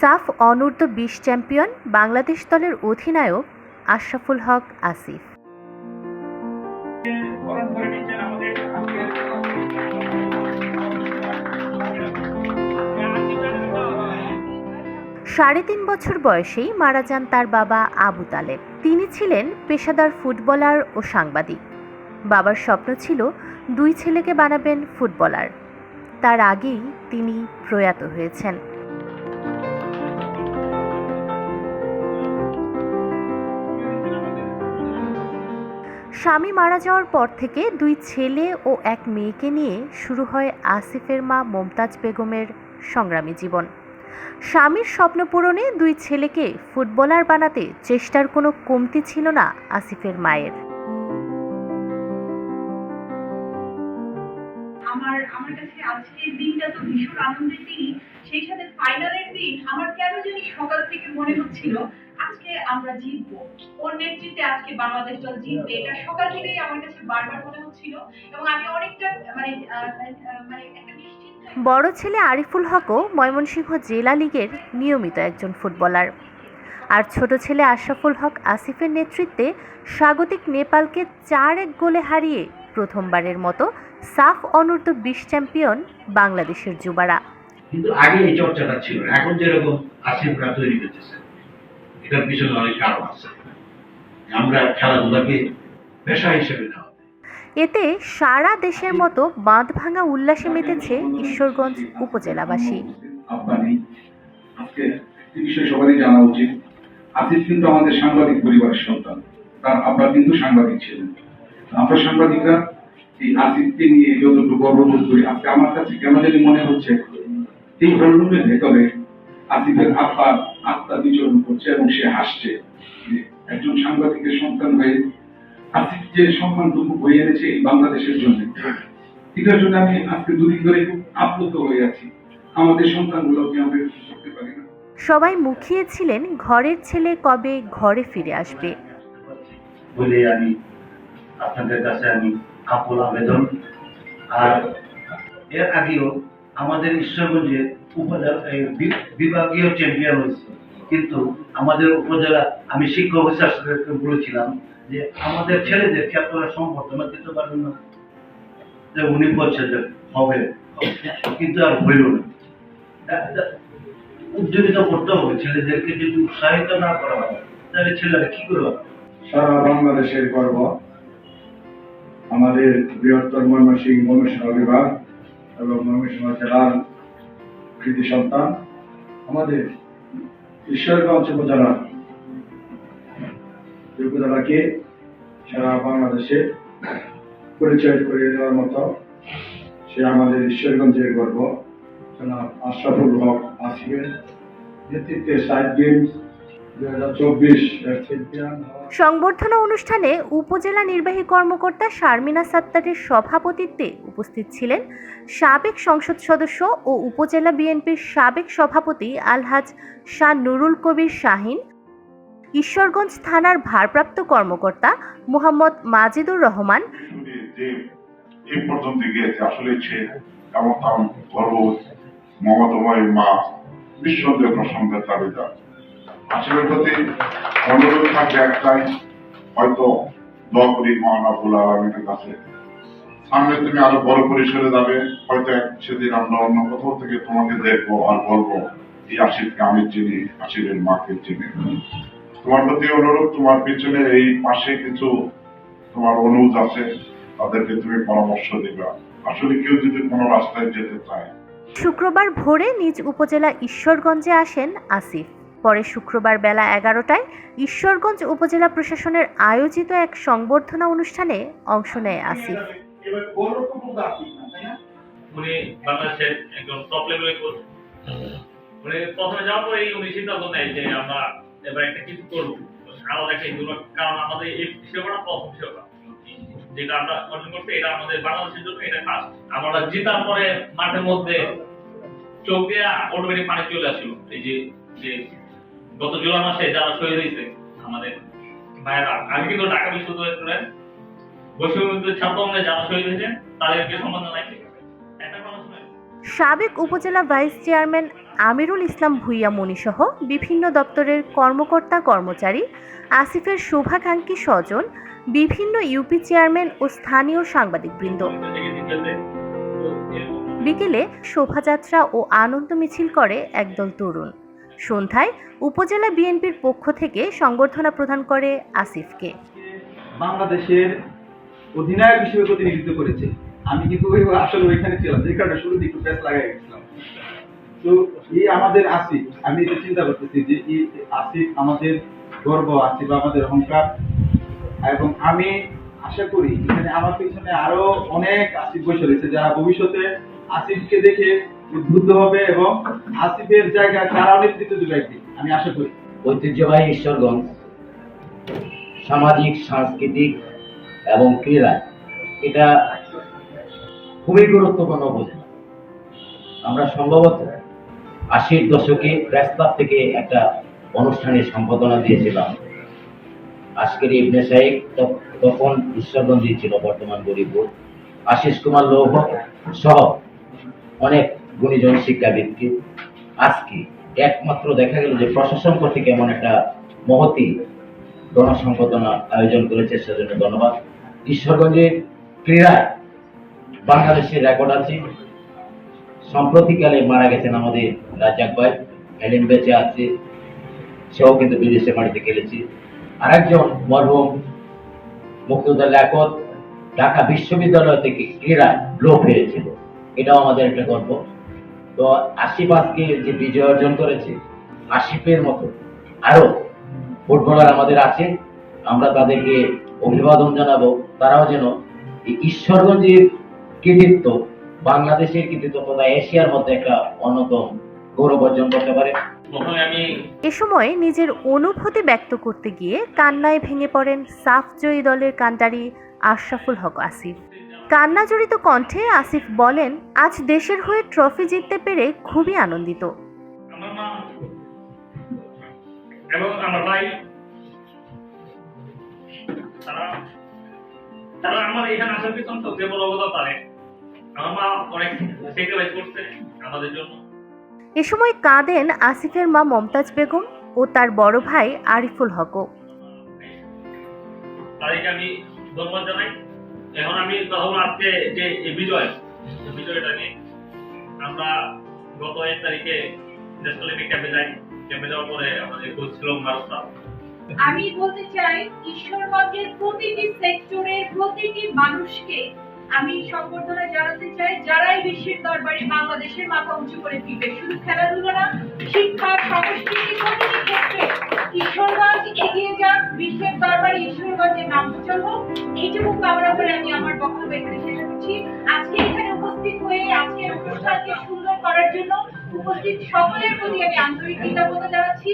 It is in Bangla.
সাফ অনূর্ধ্ব বিশ চ্যাম্পিয়ন বাংলাদেশ দলের অধিনায়ক আশরাফুল হক আসিফ। সাড়ে তিন বছর বয়সেই মারা যান তার বাবা আবু তালেব। তিনি ছিলেন পেশাদার ফুটবলার ও সাংবাদিক। বাবার স্বপ্ন ছিল দুই ছেলেকে বানাবেন ফুটবলার। তার আগেই তিনি প্রয়াত হয়েছেন। স্বামী মারা যাওয়ার পর থেকে দুই ছেলে ও এক মেয়েকে নিয়ে শুরু হয় আসিফের মা মমতাজ বেগমের সংগ্রামী জীবন। স্বামীর স্বপ্ন পূরণে দুই ছেলেকে ফুটবলার বানাতে চেষ্টার কোনো কমতি ছিল না আসিফের মায়ের। আমার আমার কাছে আজকের দিনটা তো ভীষণ আনন্দের দিন। সেই সাথে ফাইনালের দিন আমার কেন জানি সকাল থেকে মনে হচ্ছিল আজকে আমরা জিতবো। ওর নেতৃত্বে আজকে বাংলাদেশ দল জিতবে। এটা সকাল থেকেই আমার কাছে বারবার মনে হচ্ছিল এবং আমি অনেকটা মানে মানে একটা বড় ছেলে আরিফুল হকও ময়মনসিংহ জেলা লীগের নিয়মিত একজন ফুটবলার। আর ছোট ছেলে আশরাফুল হক আসিফের নেতৃত্বে স্বাগতিক নেপালকে চার এক গোলে হারিয়ে প্রথমবারের মতো সাফ অনূর্ধ্ব বিশ চ্যাম্পিয়ন বাংলাদেশের যুবারা। কিন্তু আগে এই চর্চাটা ছিল এখন যেরকম আসিফরা তৈরি করতেছে। এটার পিছনে অনেক কারণ আছে। আমরা খেলাধুলাকে পেশা হিসেবে নেওয়া এতে সারা দেশের মতো বাঁধ ভাঙা উল্লাসে মেতেছে ঈশ্বরগঞ্জ উপজেলাবাসী। বিষয় সবারই জানা উচিত। আসিফ কিন্তু আমাদের সাংবাদিক পরিবারের সন্তান। তার আব্বা কিন্তু সাংবাদিক ছিলেন। আমরা সাংবাদিকরা এই আসিফকে নিয়ে যতটুকু গর্ববোধ করি আজকে আমার কাছে কেন জানি মনে হচ্ছে এই হলরুমের ভেতরে আসিফের আব্বা আত্মা বিচরণ করছে এবং সে হাসছে। একজন সাংবাদিকের সন্তান হয়ে আসিফ যে সম্মানটুকু বয়ে এনেছে এই বাংলাদেশের জন্য। এটার জন্য আমি আজকে দুদিন ধরে খুব আপ্লুত হয়ে আছি। আমাদের সন্তানগুলোকে আমরা কিছু করতে পারি না। সবাই মুখিয়েছিলেন ঘরের ছেলে কবে ঘরে ফিরে আসবে? বলে আমি আপনাদের কাছে আমি আকুল আবেদন। আর এর আগেও আমাদের ঈশ্বরগঞ্জে উপজেলা বিভাগীয় চ্যাম্পিয়ন হয়েছে। কিন্তু আমাদের উপজেলা, আমি শিক্ষক অফিসারকে বলেছিলাম যে আমাদের ছেলেদেরকে আপনারা সম্বর্ধনা দিতে পারবেন না। যে উনি বলছে যে হবে। কিন্তু আর হইল না। উদ্যোগিত করতে হবে। ছেলেদেরকে যদি উৎসাহিত না করা হয়, তাহলে ছেলেরা কি করবে? সারা বাংলাদেশের গর্ব। আমাদের বৃহত্তর ময়মনসিংহ ময়মনসিংহ বিভাগ এবং ময়মনসিংহ জেলার কৃতি সন্তান। আমাদের ঈশ্বরগঞ্জ উপজেলা উপজেলাকে সারা বাংলাদেশে পরিচয় করিয়ে দেওয়ার মতো সে আমাদের ঈশ্বরগঞ্জের গর্ব। জনাব আশরাফুল হক আসিফের নেতৃত্বে সাইড গেমস সংবর্ধনা অনুষ্ঠানে উপজেলা নির্বাহী কর্মকর্তা শারমিনা সাত্তারের সভাপতিত্বে উপস্থিত ছিলেন সাবেক সংসদ সদস্য ও উপজেলা বিএনপির সাবেক সভাপতি আলহাজ শাহ নুরুল কবির শাহিন ঈশ্বরগঞ্জ থানার ভারপ্রাপ্ত কর্মকর্তা মোহাম্মদ মাজিদুর রহমান। এই পর্যন্ত গিয়েছে আসলে সে এবং তার মমতাময় মা নিঃসন্দেহ প্রসঙ্গের দাবিদার আসলের প্রতি অনুরোধ থাকবে একটাই, হয়তো দোয়া করি মহান আবুল আলমীর কাছে। সামনে তুমি আরও বড় পরিসরে যাবে, হয়তো সেদিন আমরা অন্য কোথাও থেকে তোমাকে দেখব আর বলব, এই আশিফকে আমি চিনি আশিফের মাকে চিনি। তোমার প্রতি অনুরোধ, তোমার পিছনে এই পাশে কিছু তোমার অনুজ আছে, তাদেরকে তুমি পরামর্শ দিবা। আসলে কেউ যদি কোনো রাস্তায় যেতে চায়। শুক্রবার ভোরে নিজ উপজেলা ঈশ্বরগঞ্জে আসেন আসিফ। পরে শুক্রবার বেলা এগারোটায় ঈশ্বরগঞ্জ উপজেলা প্রশাসনের আয়োজিত এক সংবর্ধনা অনুষ্ঠানে অংশ নেয় আসিফ। মাঠের মধ্যে চোখ অটোমেটিক পানি চলে আসছিল এই যে গত জুলাই মাসে যারা শহীদ হয়েছে, আমাদের ভাইয়েরা আগে কিন্তু ঢাকা বিশ্ববিদ্যালয়ের স্টুডেন্ট বৈষম্য যারা শহীদ হয়েছে, তাদেরকে সম্মান শুনে সাবেক উপজেলা ভাইস চেয়ারম্যান আমিরুল ইসলাম ভুইয়া মণিসহ বিভিন্ন দপ্তরের কর্মকর্তা কর্মচারী, আসিফের শুভাকাঙ্ক্ষী স্বজন, বিভিন্ন ইউপি চেয়ারম্যান ও স্থানীয় সাংবাদিকবৃন্দ। বিকেলে শোভাযাত্রা ও আনন্দ মিছিল করে একদল তরুণ। সন্ধ্যায় উপজেলা বিএনপির পক্ষ থেকে সংবর্ধনা প্রদান করে আসিফকে। বাংলাদেশের অধিনায়ক হিসেবে প্রতিনিধিত্ব করেছে। আমি কিন্তু আসলে ওইখানে ছিলাম, যে কারণে শুরুতে একটু প্যাস লাগাই গেছিলাম। তো এই আমাদের আসিফ, আমি এটা চিন্তা করতেছি যে এই আসিফ আমাদের গর্ব বা আমাদের অহংকার। এবং আমি আশা করি এখানে আমার পিছনে আরও অনেক আসিফ বসে রয়েছে, যারা ভবিষ্যতে আসিফকে দেখে উদ্বুদ্ধ হবে এবং আসিফের জায়গায় তারাও নেতৃত্ব দেবে একদিন? আমি আশা করি। ঐতিহ্যবাহী ঈশ্বরগঞ্জ সামাজিক, সাংস্কৃতিক এবং ক্রীড়া, এটা খুবই গুরুত্বপূর্ণ উপজেলা আমরা সম্ভবত আশির দশকে প্রেস্তাব থেকে একটা অনুষ্ঠানের সম্পাদনা দিয়েছিলাম। আজকের ইবনে সাহেব তখন ঈশ্বরগঞ্জে ছিল বর্তমান গরিবপুর। আশিস কুমার লৌহ সহ অনেক গুণীজন শিক্ষাবিদকে আজকে একমাত্র দেখা গেল যে প্রশাসন কর্তৃক এমন একটা মহতি গণসম্পাদনা আয়োজন করেছে, সেজন্য ধন্যবাদ। ঈশ্বরগঞ্জের ক্রীড়ায় বাংলাদেশের রেকর্ড আছে। সম্প্রতিকালে মারা গেছেন আমাদের রাজ্জাক ভাই হেলেন বেঁচে আছে, সেও কিন্তু বিদেশে মাটিতে খেলেছে। আরেকজন মরহুম মুক্তিযোদ্ধা লেখক ঢাকা বিশ্ববিদ্যালয় থেকে ক্রীড়ায় লোক পেয়েছিল এটাও আমাদের একটা গর্ব তো আশিফ আজকে যে বিজয় অর্জন করেছে আশিফের মতো আরও ফুটবলার আমাদের আছে আমরা তাদেরকে অভিবাদন জানাব। তারাও যেন এই ঈশ্বরগঞ্জের কৃতিত্ব বাংলাদেশের কৃতিত্ব তথা এশিয়ার মধ্যে একটা অন্যতম গৌরব অর্জন করতে পারে। এ সময় নিজের অনুভূতি ব্যক্ত করতে গিয়ে কান্নায় ভেঙে পড়েন সাফ জয়ী দলের কান্ডারি আশরাফুল হক আসিফ। কান্না জড়িত কণ্ঠে আসিফ বলেন আজ দেশের হয়ে ট্রফি জিততে পেরে খুবই আনন্দিত। আমার এবং আমার ভাই তারা তারা আমার এখানে আসার পিছন সবচেয়ে বড় অবদান তারে আমার মা অনেক স্যাক্রিফাইস করছে আমাদের জন্য। এ সময় কাঁদেন আসিফের মা মমতাজ বেগম ও তার বড় ভাই আরিফুল হকও। তাদেরকে আমি ধন্যবাদ জানাই। এখন আমি বলব আজকে যে বিজয় বিজয়টা নিয়ে আমরা গত এক তারিখে ন্যাশনাল ক্যাম্পে যাই। ক্যাম্পে যাওয়ার পরে আমাদের কোচ ছিল মারুফা আমি বলতে চাই ঈশ্বরগঞ্জের প্রতিটি সেক্টরের প্রতিটি মানুষকে আমি সম্বর্ধনা জানাতে চাই, যারাই বিশ্বের দরবারে বাংলাদেশের মাথা উঁচু করে দিবে শুধু খেলাধুলা না, শিক্ষা, সংস্কৃতি প্রতিটি ক্ষেত্রে ঈশ্বরগঞ্জ এগিয়ে যাক, বিশ্বের দরবারে ঈশ্বরগঞ্জের নাম হোক, এইটুকু কামনা করে আমি আমার বক্তব্য এখানে শেষ করছি। আজকে এখানে উপস্থিত হয়ে আজকের অনুষ্ঠানকে সুন্দর করার জন্য উপস্থিত সকলের প্রতি আমি আন্তরিক কৃতজ্ঞতা জানাচ্ছি।